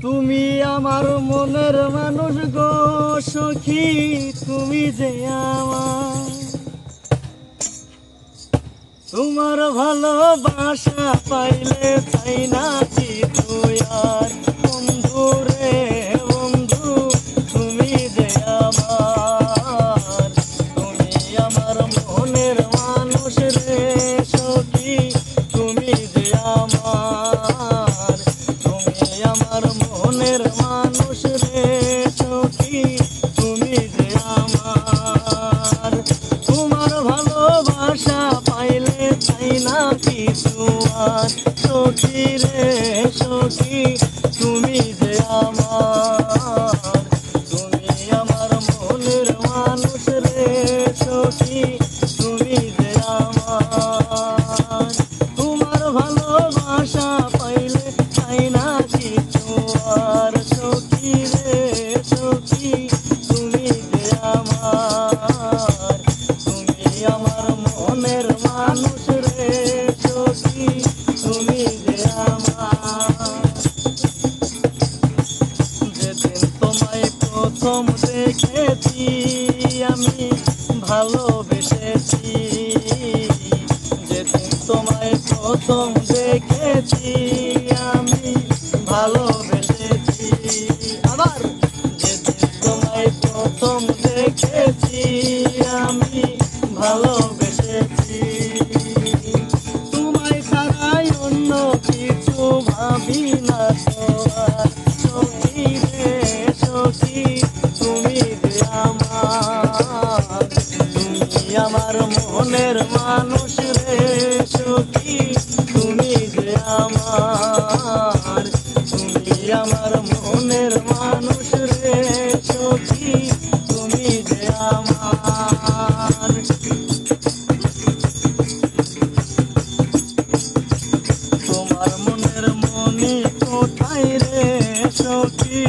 তুমি আমার মনের মানুষ গো সখী, তুমি যে আমার। তোমার ভালোবাসা পাইলে তাই না কি তুই আর। আমার সখী রে সখী তুমি যে আমার তুমি যে আমার তোমায় প্রথম দেখেছি আমি ভালোবেসেছি যেদিন তোমায় প্রথম দেখেছি আমি ভালোবেসেছি আবার যেদিন তোমায় প্রথম মনের মানুষ রে সখী তুমি যে আমার, তুমি আমার মনের মানুষ রে সখী তুমি যে আমার। তোমার মনের মনে কোথায় রে সখী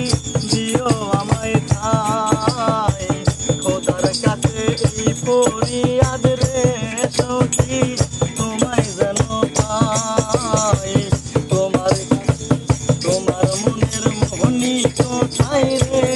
Yeah.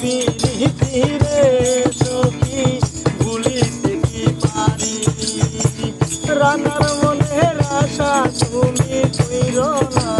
পৃথিবীরে সখী ভুলিতে কি পারি? রানার মনের আশা তুমি কইর না।